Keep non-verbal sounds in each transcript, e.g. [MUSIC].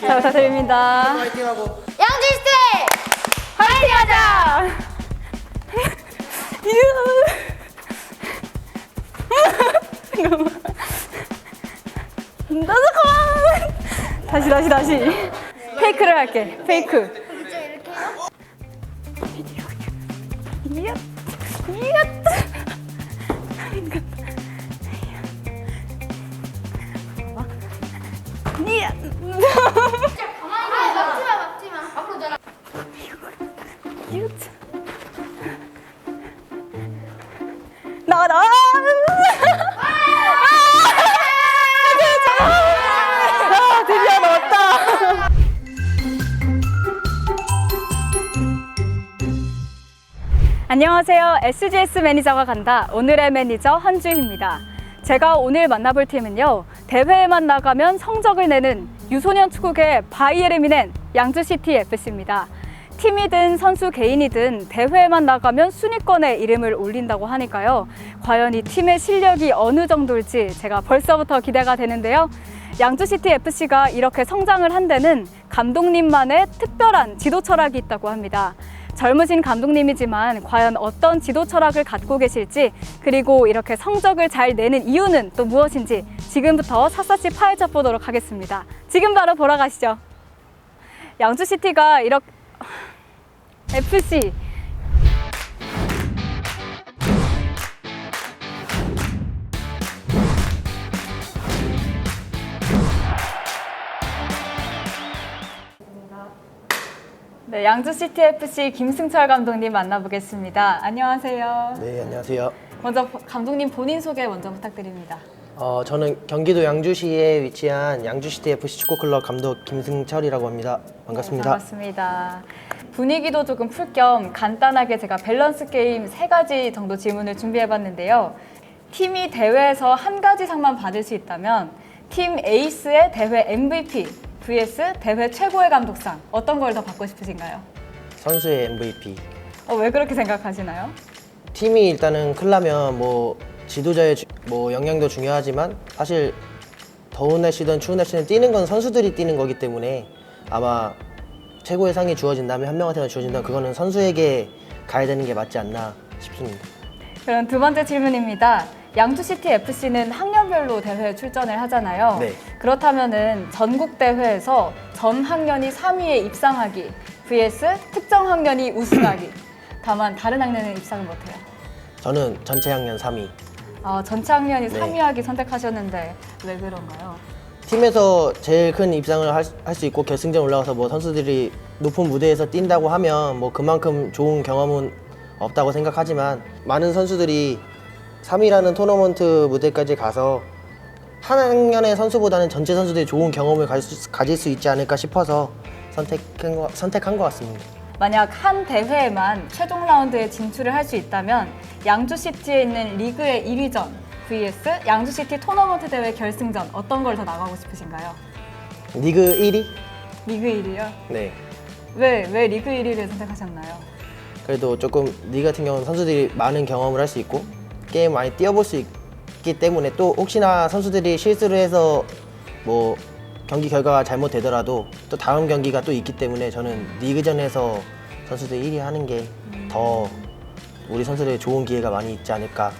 잘 부탁드립니다. 파이팅하고. 양지스테 화이팅 하자! 나도 그만! 다시 다시 다시. 페이크를 할게. 페이크. 이야 이야 안녕하세요. SGS 매니저가 간다. 오늘의 매니저 헌주입니다. 제가 오늘 만나볼 팀은요. 대회에만 나가면 성적을 내는 유소년 축구계 바이에르미넨 양주시티 FC입니다. 팀이든 선수 개인이든 대회에만 나가면 순위권에 이름을 올린다고 하니까요. 과연 이 팀의 실력이 어느 정도일지 제가 벌써부터 기대가 되는데요. 양주시티 FC가 이렇게 성장을 한 데는 감독님만의 특별한 지도 철학이 있다고 합니다. 젊으신 감독님이지만 과연 어떤 지도 철학을 갖고 계실지 그리고 이렇게 성적을 잘 내는 이유는 또 무엇인지 지금부터 샅샅이 파헤쳐 보도록 하겠습니다. 지금 바로 보러 가시죠. 양주시티가 이렇게 [LAUGHS] FC 양주시티 FC 김승철 감독님 만나보겠습니다. 안녕하세요. 네 안녕하세요 먼저 감독님 본인 소개 먼저 부탁드립니다. 어, 저는 경기도 양주시에 위치한 양주시티 FC 축구클럽 감독 김승철이라고 합니다 반갑습니다 네, 반갑습니다. 분위기도 조금 풀 겸 간단하게 제가 밸런스 게임 세 가지 정도 질문을 준비해봤는데요. 팀이 대회에서 한 가지 상만 받을 수 있다면 팀 에이스의 대회 MVP vs 대회 최고의 감독상 어떤 걸 더 받고 싶으신가요? 선수의 MVP 어, 왜 그렇게 생각하시나요? 팀이 일단은 클라면 뭐 지도자의 주- 뭐 영향도 중요하지만 사실 더운 날씨든 추운 날씨든 뛰는 건 선수들이 뛰는 거기 때문에 아마 최고의 상이 주어진다면 한 명한테만 주어진다면 그거는 선수에게 가야 되는 게 맞지 않나 싶습니다 그럼 두 번째 질문입니다. 양주시티 FC는 학년별로 대회에 출전을 하잖아요. 네. 그렇다면은 전국 대회에서 전 학년이 3위에 입상하기 vs 특정 학년이 우승하기. [CLEARS THROAT] 다만 다른 학년은 입상을 못해요. 저는 전체 학년 3위 어, 전체 학년이 네. 3위하기 선택하셨는데 왜 그런가요? 팀에서 제일 큰 입상을 할 수 있고 결승전 올라가서 뭐 선수들이 높은 무대에서 뛴다고 하면 뭐 그만큼 좋은 경험은 없다고 생각하지만 많은 선수들이 3위라는 토너먼트 무대까지 가서 한 학년의 선수보다는 전체 선수들이 좋은 경험을 가질 수, 가질 수 있지 않을까 싶어서 선택한 거, 선택한 것 같습니다. 만약 한 대회에만 최종 라운드에 진출을 할 수 있다면 양주시티에 있는 리그의 1위전 vs 양주시티 토너먼트 대회 결승전 어떤 걸 더 나가고 싶으신가요? 리그 1위? 리그 1위요? 네. 왜, 왜 리그 1위를 선택하셨나요? 그래도 조금 리그 같은 경우는 선수들이 많은 경험을 할 수 있고 게임 많이 뛰어볼 수 있기 때문에 또 혹시나 선수들이 실수를 해서 뭐 경기 결과가 잘못되더라도 또 다음 경기가 또 있기 때문에 저는 리그전에서 선수들 1위 하는 게 더 우리 선수들의 좋은 기회가 많이 있지 않을까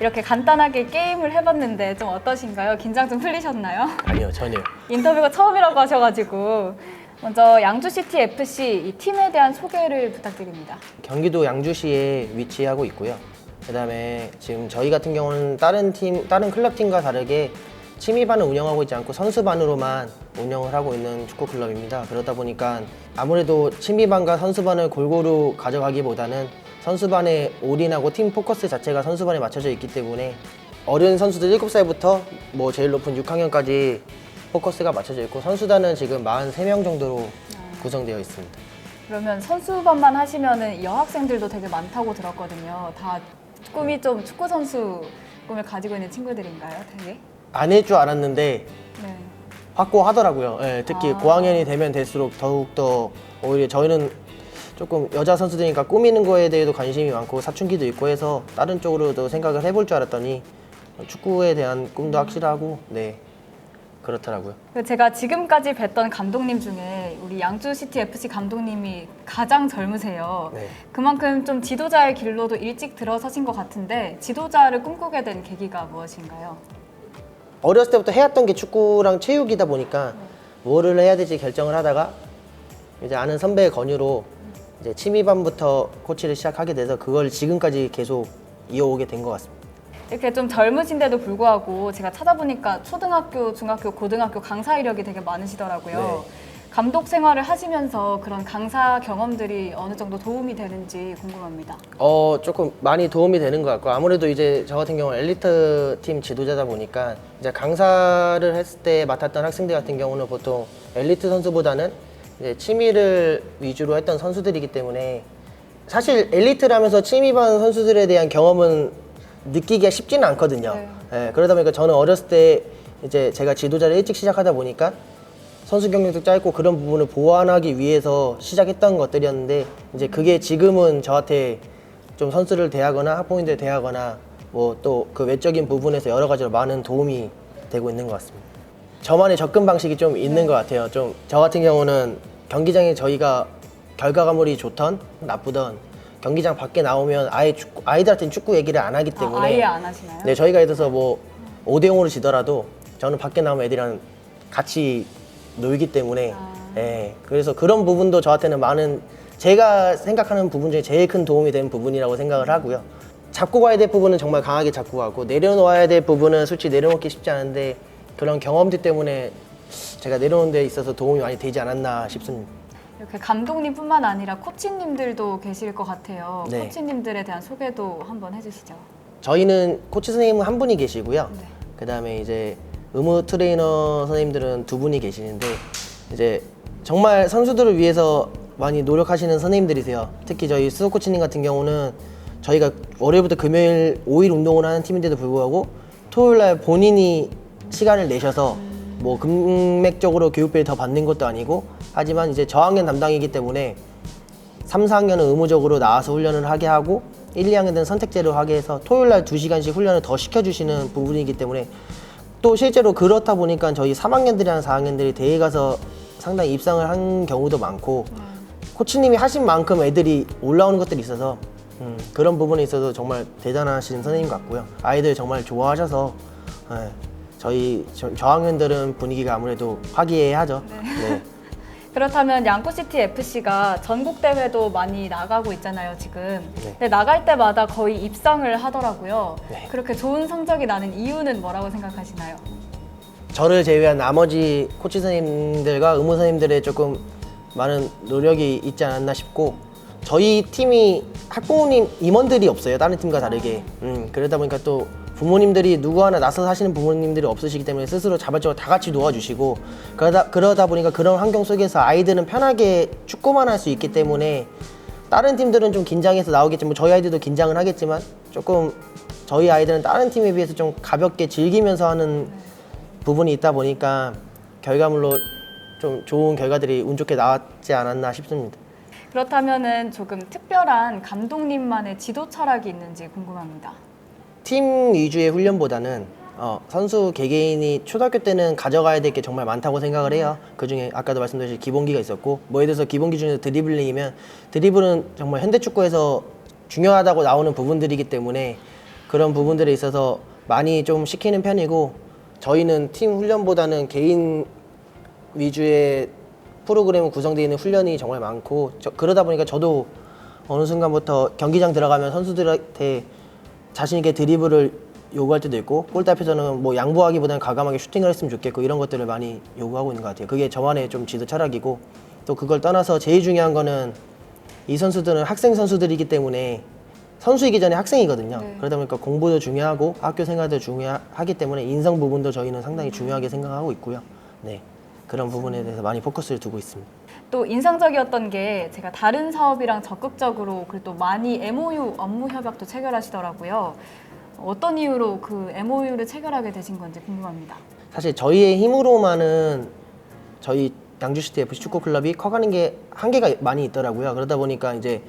이렇게 간단하게 게임을 해봤는데 좀 어떠신가요? 긴장 좀 풀리셨나요? 아니요 전혀 인터뷰가 처음이라고 하셔가지고 먼저 양주시티 FC 이 팀에 대한 소개를 부탁드립니다. 경기도 양주시에 위치하고 있고요. 그다음에 지금 저희 같은 경우는 다른 팀, 다른 클럽 팀과 다르게 취미반을 운영하고 있지 않고 선수반으로만 운영을 하고 있는 축구 클럽입니다. 그러다 보니까 아무래도 취미반과 선수반을 골고루 가져가기보다는 선수반에 올인하고 팀 포커스 자체가 선수반에 맞춰져 있기 때문에 어린 선수들 7살부터 뭐 제일 높은 6학년까지 포커스가 맞춰져 있고 선수단은 지금 43명 정도로 구성되어 있습니다. 그러면 선수반만 하시면은 여학생들도 되게 많다고 들었거든요. 다 꿈이 좀 축구 선수 꿈을 가지고 있는 친구들인가요, 되게? 아닐 줄 알았는데 네. 확고하더라고요. 예, 특히 아. 고학년이 되면 될수록 더욱더 오히려 저희는 조금 여자 선수들이니까 꾸미는 거에 대해도 관심이 많고 사춘기도 있고 해서 다른 쪽으로도 생각을 해볼 줄 알았더니 축구에 대한 꿈도 확실하고 네 그렇더라고요. 제가 지금까지 뵀던 감독님 중에 우리 양주 시티 FC 감독님이 가장 젊으세요. 네. 그만큼 좀 지도자의 길로도 일찍 들어서신 것 같은데 지도자를 꿈꾸게 된 계기가 무엇인가요? 어렸을 때부터 해왔던 게 축구랑 체육이다 보니까 뭐를 해야 될지 결정을 하다가 이제 아는 선배의 권유로 이제 취미반부터 코치를 시작하게 돼서 그걸 지금까지 계속 이어오게 된 것 같습니다. 이렇게 좀 젊으신데도 불구하고 제가 찾아보니까 초등학교, 중학교, 고등학교 강사 이력이 되게 많으시더라고요. 네. 감독 생활을 하시면서 그런 강사 경험들이 어느 정도 도움이 되는지 궁금합니다. 어 조금 많이 도움이 되는 것 같고 아무래도 이제 저 같은 경우는 엘리트 팀 지도자다 보니까 이제 강사를 했을 때 맡았던 학생들 같은 경우는 보통 엘리트 선수보다는 이제 취미를 위주로 했던 선수들이기 때문에 사실 엘리트라면서 취미반 선수들에 대한 경험은 느끼기가 쉽지는 않거든요. 네. 예, 그러다 보니까 저는 어렸을 때 이제 제가 지도자를 일찍 시작하다 보니까 선수 경력도 짧고 그런 부분을 보완하기 위해서 시작했던 것들이었는데 이제 그게 지금은 저한테 좀 선수를 대하거나 학부모님들 대하거나 뭐 또 그 외적인 부분에서 여러 가지로 많은 도움이 되고 있는 것 같습니다. 저만의 접근 방식이 좀 있는 것 같아요. 좀 저 같은 경우는 경기장에 저희가 결과가물이 좋던 나쁘던 경기장 밖에 나오면 아예 축구, 아이들한테는 축구 얘기를 안 하기 때문에 아, 아예 안 하시나요? 네, 저희가 예를 들어서 뭐 5대 0으로 지더라도 저는 밖에 나오면 애들이랑 같이 놀기 때문에 아. 예, 그래서 그런 부분도 저한테는 많은 제가 생각하는 부분 중에 제일 큰 도움이 된 부분이라고 생각을 하고요. 잡고 가야 될 부분은 정말 강하게 잡고 가고 내려놓아야 될 부분은 솔직히 내려놓기 쉽지 않은데 그런 경험들 때문에 제가 내려놓는 데 있어서 도움이 많이 되지 않았나 싶습니다. 이렇게 감독님뿐만 아니라 코치님들도 계실 것 같아요. 네. 코치님들에 대한 소개도 한번 해주시죠. 저희는 코치 선생님은 한 분이 계시고요. 네. 그 다음에 이제 의무 트레이너 선생님들은 두 분이 계시는데 이제 정말 선수들을 위해서 많이 노력하시는 선생님들이세요. 특히 저희 수석 코치님 같은 경우는 저희가 월요일부터 금요일 5일 운동을 하는 팀인데도 불구하고 토요일 날 본인이 시간을 내셔서 뭐 금액적으로 교육비를 더 받는 것도 아니고 하지만 이제 저학년 담당이기 때문에 3, 4학년은 의무적으로 나와서 훈련을 하게 하고 1, 2학년은 선택제로 하게 해서 토요일 날 2시간씩 훈련을 더 시켜주시는 부분이기 때문에 또 실제로 그렇다 보니까 저희 3학년들이랑 4학년들이 대회 가서 상당히 입상을 한 경우도 많고 코치님이 하신 만큼 애들이 올라오는 것들이 있어서 음, 그런 부분에 있어서 정말 대단하신 선생님 같고요. 아이들 정말 좋아하셔서 예, 저희 저, 저학년들은 분위기가 아무래도 화기애애하죠. 네. 그렇다면 양구시티 FC가 전국 대회도 많이 나가고 있잖아요, 지금. 네. 근데 나갈 때마다 거의 입상을 하더라고요. 네. 그렇게 좋은 성적이 나는 이유는 뭐라고 생각하시나요? 저를 제외한 나머지 코치 선생님들과 의무 선생님들의 조금 많은 노력이 있지 않았나 싶고 저희 팀이 학부모님 임원들이 없어요 다른 팀과 다르게 음, 그러다 보니까 또 부모님들이 누구 하나 나서서 하시는 부모님들이 없으시기 때문에 스스로 자발적으로 다 같이 도와주시고 그러다 그러다 보니까 그런 환경 속에서 아이들은 편하게 축구만 할 수 있기 때문에 다른 팀들은 좀 긴장해서 나오겠지만 저희 아이들도 긴장을 하겠지만 조금 저희 아이들은 다른 팀에 비해서 좀 가볍게 즐기면서 하는 부분이 있다 보니까 결과물로 좀 좋은 결과들이 운 좋게 나왔지 않았나 싶습니다. 그렇다면은 조금 특별한 감독님만의 지도 철학이 있는지 궁금합니다. 팀 위주의 훈련보다는 어, 선수 개개인이 초등학교 때는 가져가야 될 게 정말 많다고 생각을 해요. 그 중에 아까도 말씀드린 기본기가 있었고, 뭐 예를 들어서 기본기 중에서 드리블링이면 드리블은 정말 현대 축구에서 중요하다고 나오는 부분들이기 때문에 그런 부분들에 있어서 많이 좀 시키는 편이고, 저희는 팀 훈련보다는 개인 위주의 프로그램 구성되어 있는 훈련이 정말 많고 저- 그러다 보니까 저도 어느 순간부터 경기장 들어가면 선수들한테 자신 있게 드리블을 요구할 때도 있고 골대 앞에서는 뭐 양보하기보다는 과감하게 슈팅을 했으면 좋겠고 이런 것들을 많이 요구하고 있는 것 같아요. 그게 저만의 좀 지도 철학이고 또 그걸 떠나서 제일 중요한 거는 이 선수들은 학생 선수들이기 때문에 선수이기 전에 학생이거든요. 네. 그러다 보니까 공부도 중요하고 학교 생활도 중요하기 때문에 인성 부분도 저희는 상당히 중요하게 생각하고 있고요. 네. 그런 부분에 대해서 많이 포커스를 두고 있습니다. 또 인상적이었던 게 제가 다른 사업이랑 적극적으로 그리고 또 많이 MOU 업무 협약도 체결하시더라고요. 어떤 이유로 그 MOU를 체결하게 되신 건지 궁금합니다. 사실 저희의 힘으로만은 저희 양주시티 FC 축구 클럽이 커가는 게 한계가 많이 있더라고요. 그러다 보니까 이제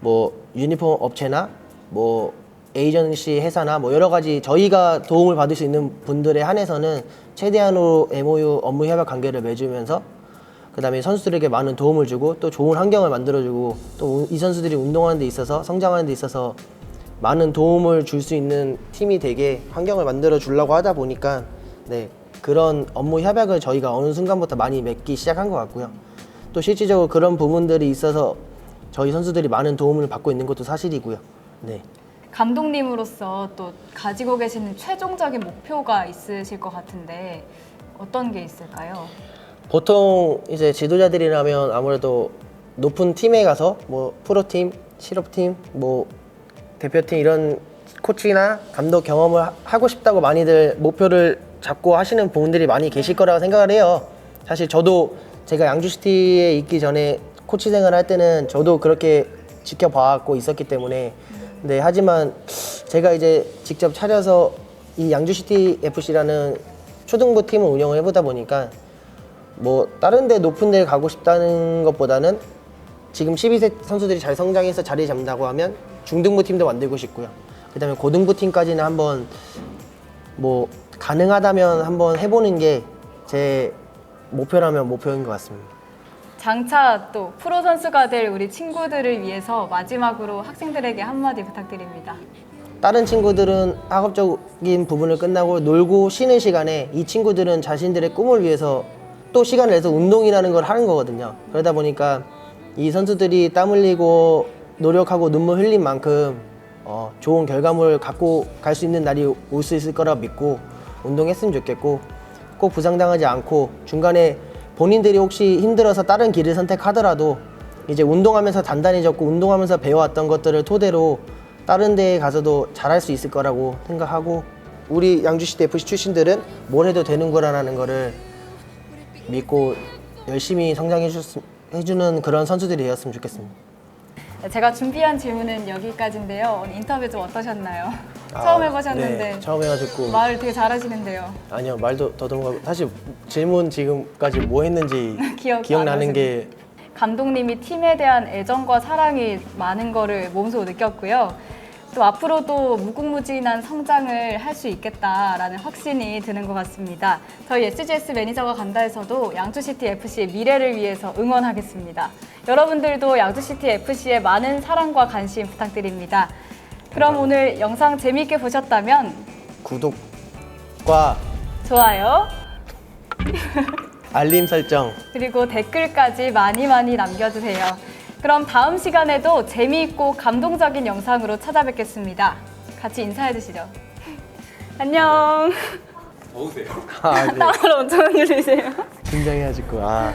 뭐 유니폼 업체나 뭐 에이전시 회사나 뭐 여러 가지 저희가 도움을 받을 수 있는 분들에 한해서는 최대한으로 MOU 업무 협약 관계를 맺으면서 그다음에 선수들에게 많은 도움을 주고 또 좋은 환경을 만들어주고 또 이 선수들이 운동하는 데 있어서 성장하는 데 있어서 많은 도움을 줄 수 있는 팀이 되게 환경을 만들어 주려고 하다 보니까 네 그런 업무 협약을 저희가 어느 순간부터 많이 맺기 시작한 것 같고요. 또 실질적으로 그런 부분들이 있어서 저희 선수들이 많은 도움을 받고 있는 것도 사실이고요. 네. 감독님으로서 또 가지고 계시는 최종적인 목표가 있으실 것 같은데 어떤 게 있을까요? 보통 이제 지도자들이라면 아무래도 높은 팀에 가서 뭐 프로팀, 실업팀, 뭐 대표팀 이런 코치나 감독 경험을 하- 하고 싶다고 많이들 목표를 잡고 하시는 분들이 많이 계실 거라고 생각을 해요. 사실 저도 제가 양주시티에 있기 전에 코치 생활 할 때는 저도 그렇게 지켜봐왔고 있었기 때문에 네 하지만 제가 이제 직접 차려서 이 양주시티 FC라는 초등부 팀을 운영을 해보다 보니까 뭐 다른 데 높은 데 가고 싶다는 것보다는 지금 12세 선수들이 잘 성장해서 자리 잡는다고 하면 중등부 팀도 만들고 싶고요. 그다음에 고등부 팀까지는 한번 뭐 가능하다면 한번 해보는 게 제 목표라면 목표인 것 같습니다. 장차 또 프로 선수가 될 우리 친구들을 위해서 마지막으로 학생들에게 한마디 부탁드립니다. 다른 친구들은 학업적인 부분을 끝나고 놀고 쉬는 시간에 이 친구들은 자신들의 꿈을 위해서 또 시간을 내서 운동이라는 걸 하는 거거든요. 그러다 보니까 이 선수들이 땀 흘리고 노력하고 눈물 흘린 만큼 어, 좋은 결과물을 갖고 갈 수 있는 날이 올 수 있을 거라 믿고 운동했으면 좋겠고 꼭 부상당하지 않고 중간에 본인들이 혹시 힘들어서 다른 길을 선택하더라도 이제 운동하면서 단단해졌고 운동하면서 배워왔던 것들을 토대로 다른 데에 가서도 잘할 수 있을 거라고 생각하고 우리 양주시 대 FC 출신들은 뭘 해도 되는 거라는 거를 믿고 열심히 성장해 주는 그런 선수들이 되었으면 좋겠습니다. 제가 준비한 질문은 여기까지인데요. 오늘 인터뷰 좀 어떠셨나요? 처음 해보셨는데 네, 처음 해가지고 말 되게 잘하시는데요. 아니요 말도 더듬고 사실 질문 지금까지 뭐 했는지 [LAUGHS] 기억 안 기억나는 게 감독님이 팀에 대한 애정과 사랑이 많은 거를 몸소 느꼈고요. 또 앞으로도 무궁무진한 성장을 할 수 있겠다라는 확신이 드는 것 같습니다. 저희 SGS 매니저가 간다에서도 양주시티 FC의 미래를 위해서 응원하겠습니다. 여러분들도 양주시티 FC의 많은 사랑과 관심 부탁드립니다. 그럼 오늘 영상 재미있게 보셨다면 구독과 좋아요, 알림 설정 그리고 댓글까지 많이 많이 남겨주세요. 그럼 다음 시간에도 재미있고 감동적인 영상으로 찾아뵙겠습니다. 같이 인사해 주시죠. 안녕. 아, 네. [LAUGHS] 땀을 엄청 흘리세요. 긴장해가지고 아